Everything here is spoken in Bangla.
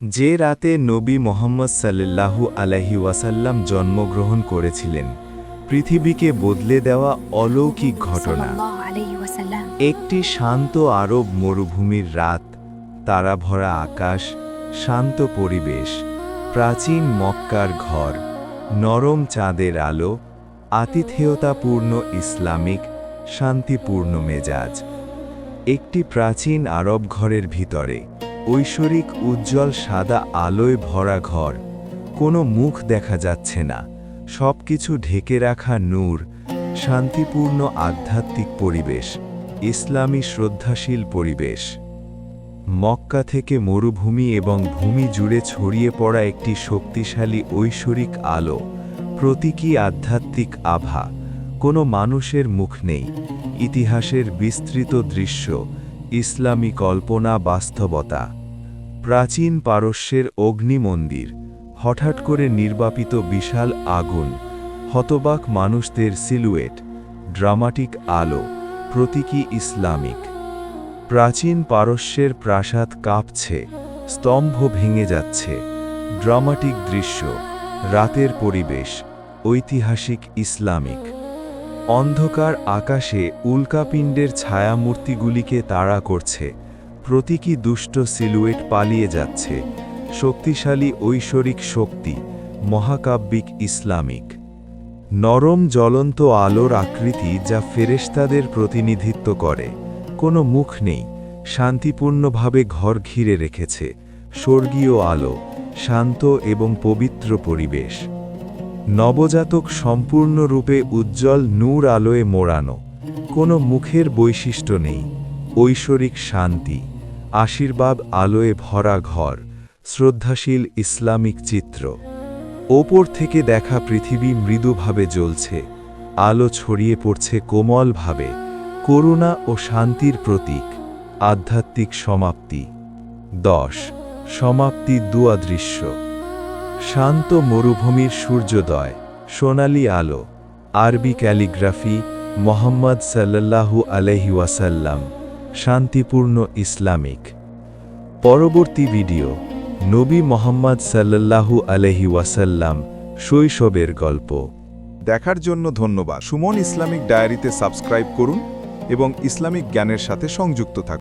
যে রাতে নবী মোহাম্মদ সাল্লাল্লাহু আলাইহি ওয়াসাল্লাম জন্মগ্রহণ করেছিলেন পৃথিবীকে বদলে দেওয়া অলৌকিক ঘটনা। একটি শান্ত আরব মরুভূমির রাত তারা ভরা আকাশ শান্ত পরিবেশ প্রাচীন মক্কার ঘর নরম চাঁদের আলো আতিথেয়তাপূর্ণ ইসলামিক শান্তিপূর্ণ মেজাজ। একটি প্রাচীন আরব ঘরের ভিতরে ঐশ্বরিক, উজ্জ্বল, সাদা আলোয় ভরা ঘর। কোনো মুখ দেখা যাচ্ছে না। সবকিছু ঢেকে রাখা নূর, শান্তিপূর্ণ আধ্যাত্মিক পরিবেশ, ইসলামী শ্রদ্ধাশীল পরিবেশ। মক্কা থেকে মরুভূমি এবং ভূমি জুড়ে ছড়িয়ে পড়া একটি শক্তিশালী ঐশ্বরিক আলো, প্রতীকী আধ্যাত্মিক আভা। কোনো মানুষের মুখ নেই। ইতিহাসের বিস্তৃত দৃশ্য, ইসলামী কল্পনা বাস্তবতা। প্রাচীন পারস্যের অগ্নিমন্দির। হঠাৎ করে নির্বাপিত বিশাল আগুন, হতবাক মানুষদের সিলুয়েট, ড্রামাটিক আলো, প্রতীকী ইসলামিক। প্রাচীন পারস্যের প্রাসাদ কাঁপছে, স্তম্ভ ভেঙে যাচ্ছে। ড্রামাটিক দৃশ্য, রাতের পরিবেশ, ঐতিহাসিক ইসলামিক। অন্ধকার আকাশে উল্কাপিণ্ডের ছায়ামূর্তিগুলিকে তাড়া করছে প্রতীকী দুষ্ট সিলুয়েট পালিয়ে যাচ্ছে। শক্তিশালী ঐশ্বরিক শক্তি, মহাকাব্যিক ইসলামিক। নরম জ্বলন্ত আলোর আকৃতি যা ফেরেশতাদের প্রতিনিধিত্ব করে। কোনো মুখ নেই, শান্তিপূর্ণভাবে ঘর ঘিরে রেখেছে। স্বর্গীয় আলো, শান্ত এবং পবিত্র পরিবেশ। নবজাতক সম্পূর্ণরূপে উজ্জ্বল নূর আলোয় মোড়ানো। কোনো মুখের বৈশিষ্ট্য নেই, ঐশ্বরিক শান্তি। আশীর্বাদ আলোয় ভরা ঘর, শ্রদ্ধাশীল ইসলামিক চিত্র। ওপর থেকে দেখা পৃথিবী মৃদুভাবে জ্বলছে, আলো ছড়িয়ে পড়ছে কোমলভাবে, করুণা ও শান্তির প্রতীক, আধ্যাত্মিক সমাপ্তি। দশ, সমাপ্তি দুয়া দৃশ্য। শান্ত মরুভূমির সূর্যোদয়, সোনালি আলো, আরবি ক্যালিগ্রাফি, মোহাম্মদ সাল্লাল্লাহু আলহি ওয়াসাল্লাম। শান্তিপূর্ণ ইসলামিক। পরবর্তী ভিডিও, নবী মোহাম্মদ সাল্লাল্লাহু আলহি ওয়াসাল্লাম শৈশবের গল্প। দেখার জন্য ধন্যবাদ। সুমন ইসলামিক ডায়েরিতে সাবস্ক্রাইব করুন এবং ইসলামিক জ্ঞানের সাথে সংযুক্ত থাকুন।